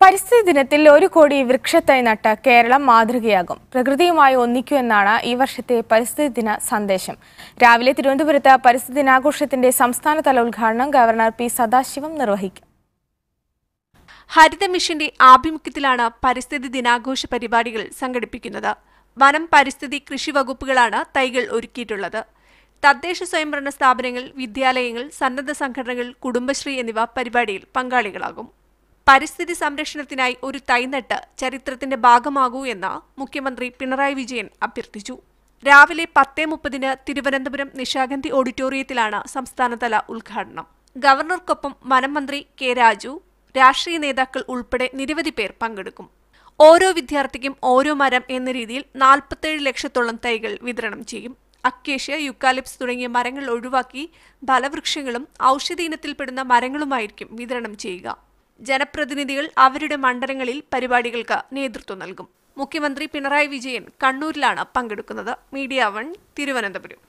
പരിസ്ഥിതി ദിനത്തിൽ ഒരു കോടി വൃക്ഷത്തൈ നട്ട് കേരളം മാതൃകയാകും. പ്രകൃതിയുമായി ഒന്നിക്കൂ എന്നാണ് ഈ വർഷത്തെ പരിസ്ഥിതി ദിന സന്ദേശം. രാവിലെ തിരുവനന്തപുരത്ത് പരിസ്ഥിതി ദിനാഘോഷത്തിന്റെ സംസ്ഥാനതല ഉദ്ഘാടനം ഗവർണർ പി സദാശിവം നിർവഹിക്കും. ഹരിത മിഷന്റെ ആഭിമുഖ്യത്തിലാണ് പരിസ്ഥിതി ദിനാഘോഷ പരിപാടികൾ സംഘടിപ്പിക്കുന്നത്. വനം പരിസ്ഥിതി കൃഷി വകുപ്പുകളാണ് തൈകൾ ഒരുക്കിയിട്ടുള്ളത്. തദ്ദേശ സ്വയംഭരണ സ്ഥാപനങ്ങൾ വിദ്യാലയങ്ങൾ സന്നദ്ധ സംഘടനകൾ കുടുംബശ്രീ എന്നിവ പരിപാടിയിൽ പങ്കാളികളാകും. പരിസ്ഥിതി സംരക്ഷണത്തിനായി ഒരു തൈനട്ട് ചരിത്രത്തിന്റെ ഭാഗമാകൂ എന്ന് മുഖ്യമന്ത്രി പിണറായി വിജയൻ അഭ്യർത്ഥിച്ചു. രാവിലെ പത്തേ മുപ്പതിന് തിരുവനന്തപുരം നിശാഗന്ധി ഓഡിറ്റോറിയത്തിലാണ് സംസ്ഥാനതല ഉദ്ഘാടനം. ഗവർണർക്കൊപ്പം വനംമന്ത്രി കെ രാജു രാഷ്ട്രീയ നേതാക്കൾ ഉൾപ്പെടെ നിരവധി പേർ പങ്കെടുക്കും. ഓരോ വിദ്യാർത്ഥിക്കും ഓരോ മരം എന്ന രീതിയിൽ നാൽപ്പത്തേഴ് ലക്ഷത്തോളം തൈകൾ വിതരണം ചെയ്യും. അക്കേഷ്യ യുക്കാലിപ്സ് തുടങ്ങിയ മരങ്ങൾ ഒഴിവാക്കി ഫലവൃക്ഷങ്ങളും ഔഷധ ഇനത്തിൽപ്പെടുന്ന മരങ്ങളുമായിരിക്കും വിതരണം ചെയ്യുക. ജനപ്രതിനിധികൾ അവരുടെ മണ്ഡലങ്ങളിൽ പരിപാടികൾക്ക് നേതൃത്വം നൽകും. മുഖ്യമന്ത്രി പിണറായി വിജയൻ കണ്ണൂരിലാണ് പങ്കെടുക്കുന്നത്. Media One Thiruvananthapuram.